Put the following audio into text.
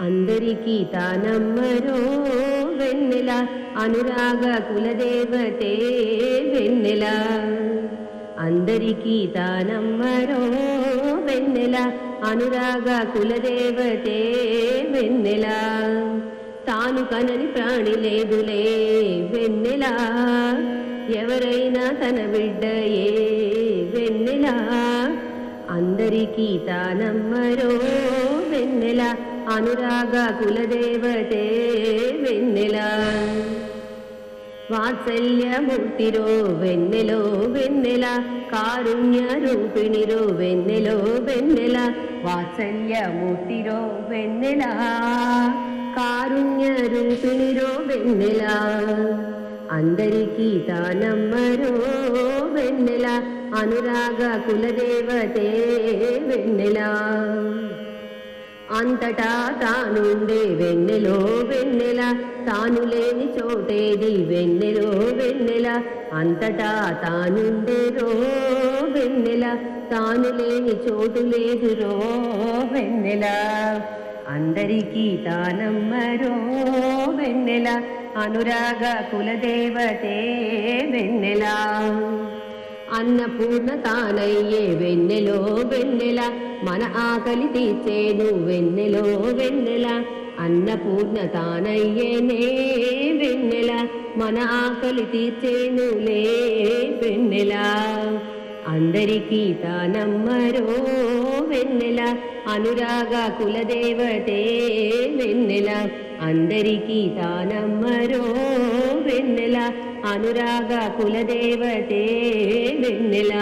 అందరికీ తానమ్మరో వెన్నెల అనురాగ కులదేవతే వెన్నెల. అందరికీ తానమ్మరో వెన్నెల అనురాగ కులదేవతే వెన్నెల. తాను కనని ప్రాణి లేదులే వెన్నెల ఎవరైనా తన బిడ్డయే వెన్నెల. అందరికీ తానమ్మరో వెన్నెల అనురాగ కులదేవతే వెన్నెల వాత్సల్యమూర్తిరో వెన్నెలో వెన్నెల కారుణ్య రూపిణిరో వెన్నెలో వెన్నెల వాత్సల్యమూర్తిరో వెన్నెల కారుణ్య రూపిణిరో వెన్నెల అందరికీ తానమ్మరో వెన్నెల అనురాగ కులదేవతే వెన్నెల అంతటా తానుండే వెన్నెలో వెన్నెల తాను లేని చోటేది వెన్నెలో వెన్నెల. అంతటా తానుండే రో వెన్నెల తాను లేని చోటు లేదు రో వెన్నెల. అందరికీ తానమ్మరో వెన్నెల అనురాగ కులదేవతే వెన్నెల. అన్నపూర్ణ తానయ్యే వెన్నెలో వెన్నెల మన ఆకలి తీర్చేను వెన్నెలో వెన్నెల. అన్నపూర్ణ తానయ్యేనే వెన్నెల మన ఆకలి తీర్చేనులే వెన్నెల. అందరికీ తానమ్మరో వెన్నెల అనురాగ కులదేవతే వెన్నెల. అందరికీ తానమ్మరో వెన్నెల. అనురాగ కులదేవతే వెన్నెల